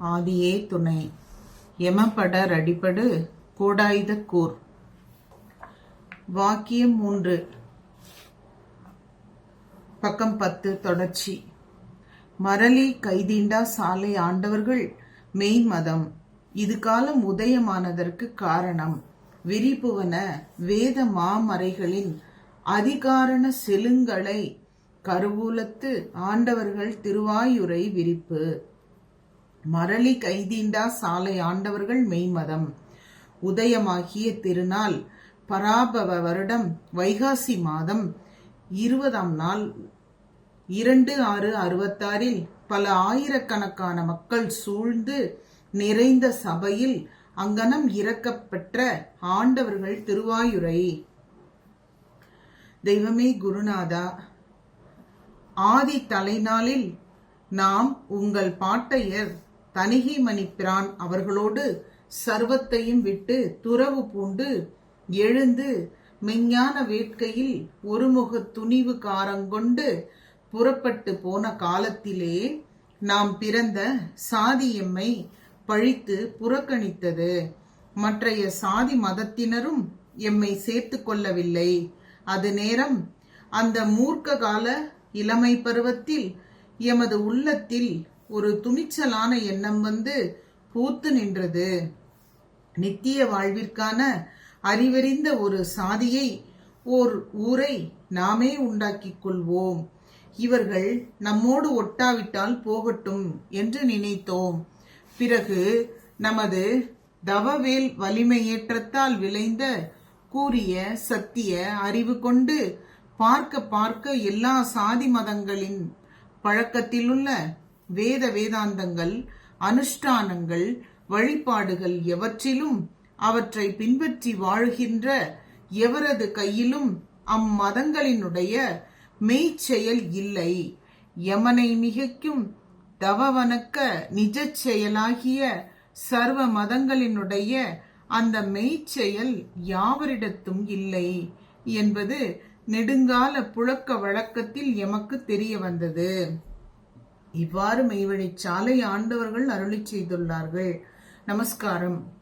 ஆதியே துணை. எமப்படர் அடிபடு கோடாயுத கூர். வாக்கியம் மூன்று. பக்கம் பத்து தொடர்ச்சி. மரளி கைதீண்டா சாலை ஆண்டவர்கள் மெய்மதம் இது காலம் உதயமானதற்கு காரணம். விரிபுவன வேத மாமறைகளின் அதிகாரண செலுங்களை கருவூலத்து ஆண்டவர்கள் திருவாயுரை விரிப்பு. மரளி கைதீண்டா சாலை ஆண்டவர்கள் மெய்மதம். உதயமாகிய திருநாள் பராபவ வருடம் வைகாசி மாதம் இருபதாம் நாள் இரண்டு ஆறு அறுபத்தாறில் பல ஆயிரக்கணக்கான மக்கள் சூழ்ந்து நிறைந்த சபையில் அங்கனம் இறக்கப்பெற்ற ஆண்டவர்கள் திருவாயுரை. தெய்வமே குருநாதா ஆதி தலைநாளில் நாம் உங்கள் பாட்டையர் தனிகை மணிப்பிரான் அவர்களோடு சர்வத்தையும் விட்டு துறவு பூண்டு எழுந்து மெஞ்ஞான வேட்கையில் ஒருமுக துணிவு காரங்கொண்டு புறப்பட்டு போன காலத்திலே நாம் பிறந்த சாதி எம்மை பழித்து புறக்கணித்தது. மற்றைய சாதி மதத்தினரும் எம்மை சேர்த்து கொள்ளவில்லை. அது நேரம் அந்த மூர்க்க கால இளமை பருவத்தில் எமது உள்ளத்தில் ஒரு துணிச்சலான எண்ணம் வந்து பூத்து நின்றது. நித்திய வாழ்விற்கான அறிவறிந்த ஒரு சாதியை ஓர் ஊரை நாமே உண்டாக்கிக் கொள்வோம். இவர்கள் நம்மோடு ஒட்டாவிட்டால் போகட்டும் என்று நினைத்தோம். பிறகு நமது தவவேல் வலிமையேற்றத்தால் விளைந்த கூறிய சத்திய அறிவு கொண்டு பார்க்க பார்க்க எல்லா சாதி மதங்களின் பழக்கத்திலுள்ள வேத வேதாந்தங்கள் அனுஷ்டானங்கள் வழிபாடுகள் எவற்றிலும் அவற்றை பின்பற்றி வாழ்கின்ற எவரது கையிலும் அம்மதங்களினுடைய மெய்ச்செயல் இல்லை. யமனை மிகைக்கும் தவவனக்க நிஜ செயலாகிய சர்வ மதங்களினுடைய அந்த மெய்ச்செயல் யாவரிடத்தும் இல்லை என்பது நெடுங்கால புழக்க வழக்கத்தில் எமக்கு தெரிய வந்தது. இவ்வாறு மெய்வழி சாலை ஆண்டவர்கள் அருளி செய்துள்ளார்கள். நமஸ்காரம்.